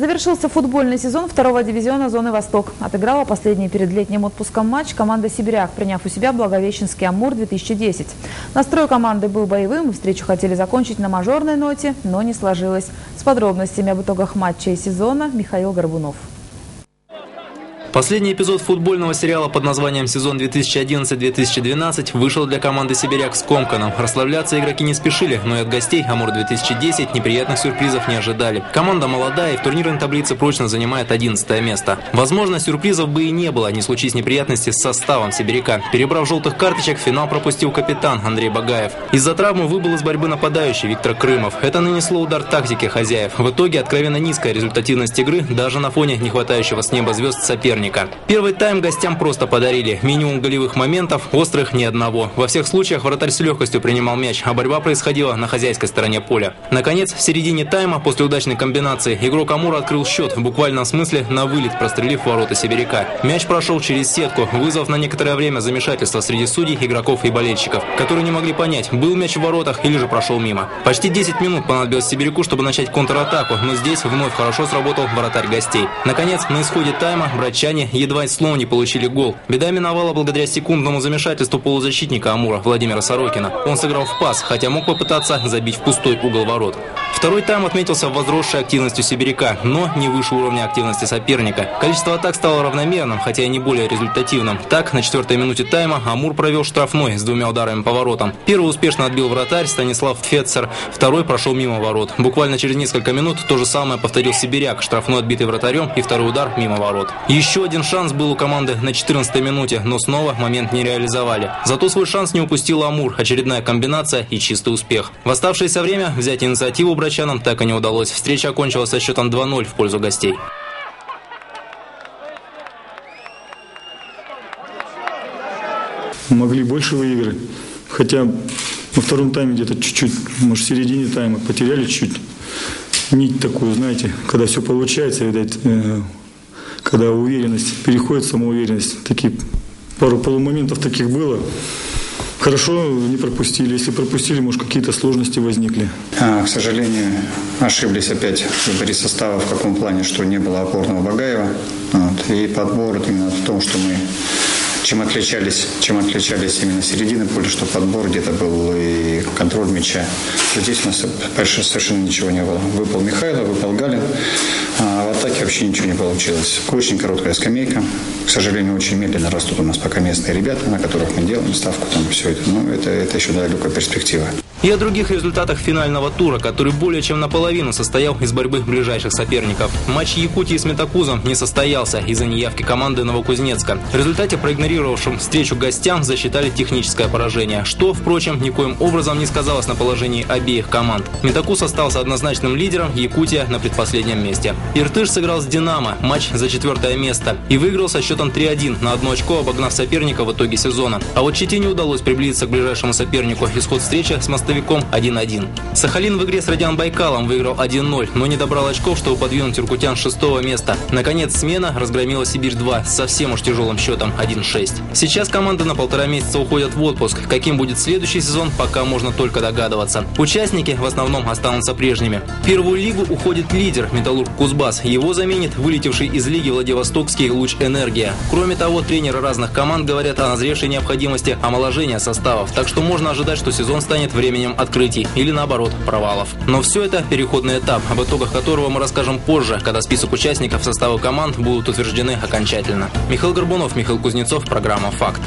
Завершился футбольный сезон второго дивизиона зоны «Восток». Отыграла последний перед летним отпуском матч команда «Сибиряк», приняв у себя Благовещенский «Амур-2010». Настрой команды был боевым, встречу хотели закончить на мажорной ноте, но не сложилось. С подробностями об итогах матча и сезона Михаил Горбунов. Последний эпизод футбольного сериала под названием «Сезон 2011-2012» вышел для команды «Сибиряк» с Комканом. Расслабляться игроки не спешили, но и от гостей «Амур-2010» неприятных сюрпризов не ожидали. Команда молодая и в турнирной таблице прочно занимает 11 место. Возможно, сюрпризов бы и не было, не случись неприятности с составом «Сибиряка». Перебрав желтых карточек, финал пропустил капитан Андрей Багаев. Из-за травмы выбыл из борьбы нападающий Виктор Крымов. Это нанесло удар тактике хозяев. В итоге откровенно низкая результативность игры даже на фоне не хватающего с неба звезд соперника соперника. Первый тайм гостям просто подарили. Минимум голевых моментов, острых ни одного. Во всех случаях вратарь с легкостью принимал мяч, а борьба происходила на хозяйской стороне поля. Наконец, в середине тайма, после удачной комбинации, игрок Амура открыл счет, в буквальном смысле на вылет, прострелив ворота сибиряка. Мяч прошел через сетку, вызвав на некоторое время замешательство среди судей, игроков и болельщиков, которые не могли понять, был мяч в воротах или же прошел мимо. Почти 10 минут понадобилось сибиряку, чтобы начать контратаку, но здесь вновь хорошо сработал вратарь гостей. Наконец, на исходе тайма братчане Датчане едва слов не получили гол. Беда миновала благодаря секундному замешательству полузащитника Амура Владимира Сорокина. Он сыграл в пас, хотя мог попытаться забить в пустой угол ворот. Второй тайм отметился возросшей активностью сибиряка, но не выше уровня активности соперника. Количество атак стало равномерным, хотя и не более результативным. Так, на четвертой минуте тайма Амур провел штрафной с двумя ударами по воротам. Первый успешно отбил вратарь Станислав Фетцер, второй прошел мимо ворот. Буквально через несколько минут то же самое повторил сибиряк, штрафной отбитый вратарем и второй удар мимо ворот. Еще один шанс был у команды на 14 минуте, но снова момент не реализовали. Зато свой шанс не упустил Амур, очередная комбинация и чистый успех. В оставшееся время взять инициативу Богачанам так и не удалось. Встреча окончилась со счетом 2-0 в пользу гостей. Могли больше выиграть. Хотя во втором тайме где-то чуть-чуть, может, в середине тайма потеряли чуть нить такую, знаете, когда все получается, видать, э, когда уверенность переходит самоуверенность. Такие пару полумоментов таких было. Хорошо не пропустили. Если пропустили, может, какие-то сложности возникли. А, к сожалению, ошиблись опять в выборе состава в каком плане, что не было опорного Багаева. Вот. И подбор именно в том, что мы чем отличались, чем отличались именно середины поля, что подбор где-то был и контроль мяча. Здесь у нас совершенно ничего не было. Выпал Михайлов, выпал Галин. А в атаке вообще ничего не получилось. Очень короткая скамейка. К сожалению, очень медленно растут у нас пока местные ребята, на которых мы делаем ставку, там все это. Ну, это, это еще далекая перспектива. И о других результатах финального тура, который более чем наполовину состоял из борьбы ближайших соперников. Матч Якутии с Метакузом не состоялся из-за неявки команды Новокузнецка. В результате проигнорировавшим встречу гостям засчитали техническое поражение, что, впрочем, никоим образом не сказалось на положении обеих команд. Метакуз остался однозначным лидером, Якутия на предпоследнем месте. Иртыш сыграл с Динамо, матч за четвертое место, и выиграл со счетом 3-1, на одно очко обогнав соперника в итоге сезона. А вот Чите не удалось приблизиться к ближайшему сопернику. Исход встречи с Мост мостовиком 1-1. Сахалин в игре с Радиан Байкалом выиграл 1-0, но не добрал очков, чтобы подвинуть иркутян шестого места. Наконец, смена разгромила Сибирь-2 с совсем уж тяжелым счетом 1-6. Сейчас команды на полтора месяца уходят в отпуск. Каким будет следующий сезон, пока можно только догадываться. Участники в основном останутся прежними. В первую лигу уходит лидер Металлург Кузбасс. Его заменит вылетевший из лиги Владивостокский Луч Энергия. Кроме того, тренеры разных команд говорят о назревшей необходимости омоложения составов, так что можно ожидать, что сезон станет временем временем открытий или наоборот провалов. Но все это переходный этап, об итогах которого мы расскажем позже, когда список участников состава команд будут утверждены окончательно. Михаил Горбунов, Михаил Кузнецов, программа «Факт».